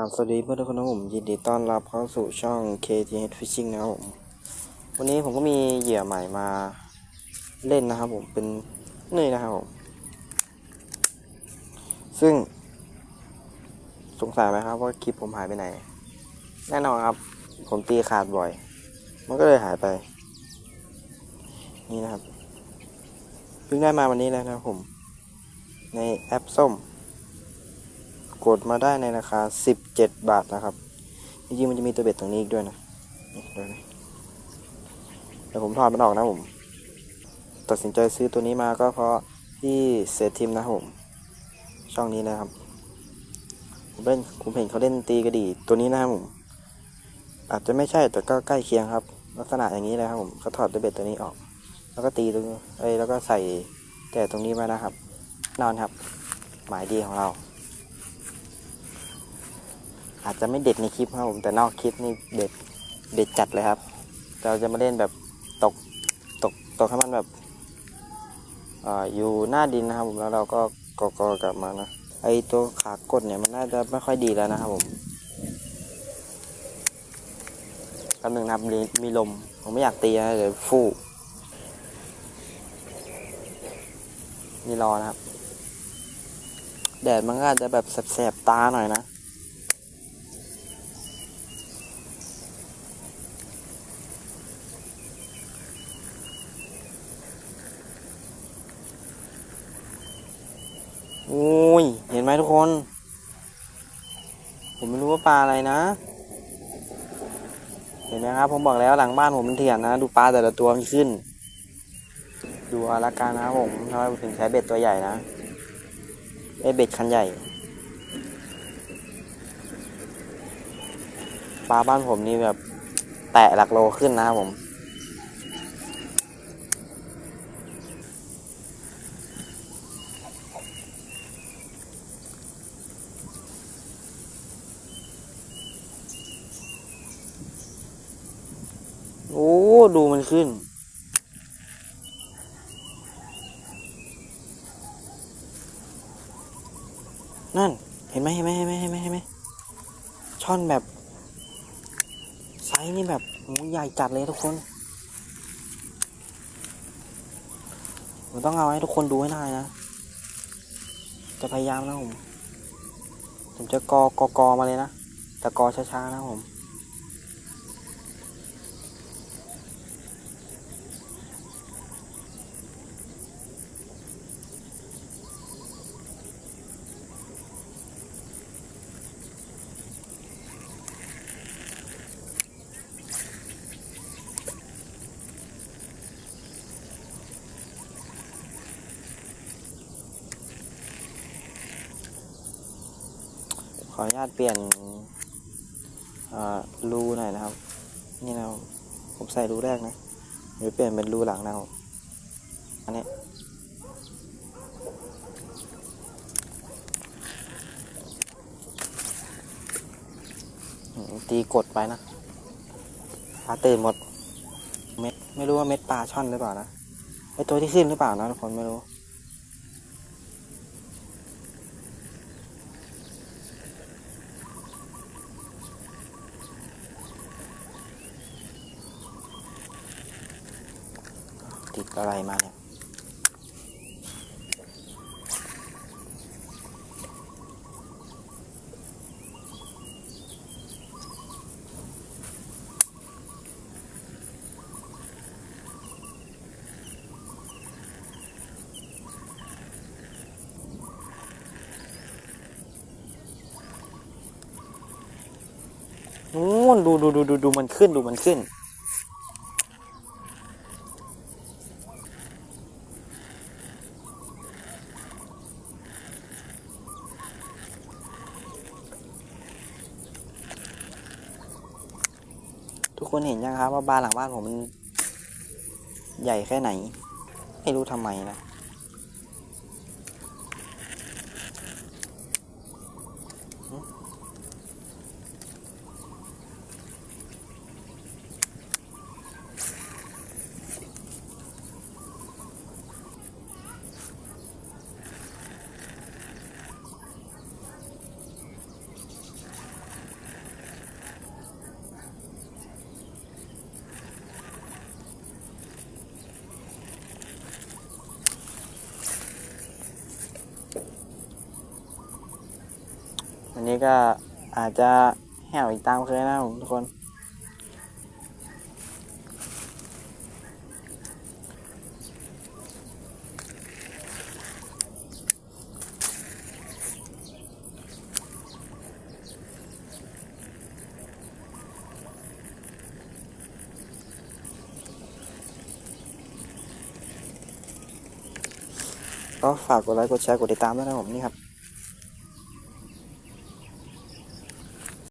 กราบสวัสดีเพื่อนทุกคนนะผมยินดีต้อนรับเข้าสู่ช่อง KTH Fishing นะครับผมวันนี้ผมก็มีเหยื่อใหม่มาเล่นนะครับผมเป็นนี่นะครับผมซึ่ง สงสัยไหมครับว่าคลิปผมหายไปไหน แน่นอนครับ ผมตีขาดบ่อย มันก็เลยหายไป นี่นะครับเพิ่งได้มาวันนี้แล้วนะครับผม ในแอปส้ม กดมาได้ในราคา 17 บาทนะครับจริงๆมันจะมีตัวเบ็ดตรงนี้อีกด้วยนะดูนะแต่ผมถอดมันออกนะผม ตัดสินใจซื้อตัวนี้มาก็เพราะที่เซทิมนะครับผม ช่องนี้นะครับผมเล่นผมเห็นเขาเล่นตีกระดี่ตัวนี้นะครับผม อาจจะไม่ใช่แต่ก็ใกล้เคียงครับ ลักษณะอย่างนี้เลยครับผมเขาถอดตัวเบ็ดตัวนี้ออก แล้วก็ตีตรงเอ้ยแล้วก็ใส่แต่ตรงนี้มานะครับ นอนครับ หมายดีของเรา อาจจะไม่เด็ดในคลิปครับผมแต่นอกคลิปนี่เด็ดเด็ดจัดเลยครับ เราจะมาเล่นแบบตกตกตกให้มันแบบออยู่หน้าดินนะครับ ผมแล้วเราก็กอกกลับมานะไอตัวขากดเนี่ยมันน่าจะไม่ค่อยดีแล้วนะครับผมกำหนึ่งนับมีมีลม ผมไม่อยากตีนะเดี๋ยวฟู่นี่รอนะครับ แดดมันก็อาจจะแบบแสบๆตาหน่อยนะ โอ้ย เห็นไหมทุก คน ผมไม่รู้ว่าปลาอะไรนะ เห็นไหมครับ ผมบอกแล้วหลังบ้านผมมันเถื่อนนะ ดูปลาแต่ละตัวมันขึ้น ดูอาละกันนะครับผมทำไมผมถึงใช้เบ็ดตัวใหญ่นะไอเบ็ดคันใหญ่ ปลาบ้านผมนี่แบบ แตะหลักโลขึ้นนะครับผม โอ้ ดูมันขึ้น นั่น เห็นไหมเห็นไหมเห็นไหมเห็นไหมเห็นไหมช่อนแบบไซส์นี่แบบโอ้ใหญ่จัดเลยทุกคนผมต้องเอาให้ทุกคนดูให้ได้นะ จะพยายามนะผม ผมจะกอกอกอมาเลยนะ แต่กอช้าๆนะผม ออนุญาตเปลี่ยนรูหน่อยนะครับ นี่นะครับผมใส่รูแรกนะเดี๋ยวเปลี่ยนเป็นรูหลังนะครับอันนี้ตีกดไปนะปลาตื่นหมด เม็ด ไม่รู้ว่าเม็ดปลาช่อนหรือเปล่านะไอตัวที่ขึ้นหรือเปล่านะทุกคนไม่รู้ ติดอะไรมาเนี่ยโอ้นดูดูดูดูดูมันขึ้นดูมันขึ้น ทุกคนเห็นยังครับว่าบ้านหลังบ้านผมมันใหญ่แค่ไหน ไม่รู้ทำไมนะันนี้ก็อาจจะแห้วอีกตามเคยนะครับผมทุกคน ก็ฝากกดไลค์กดแชร์กดติดตามด้วยนะผมนี่ครับ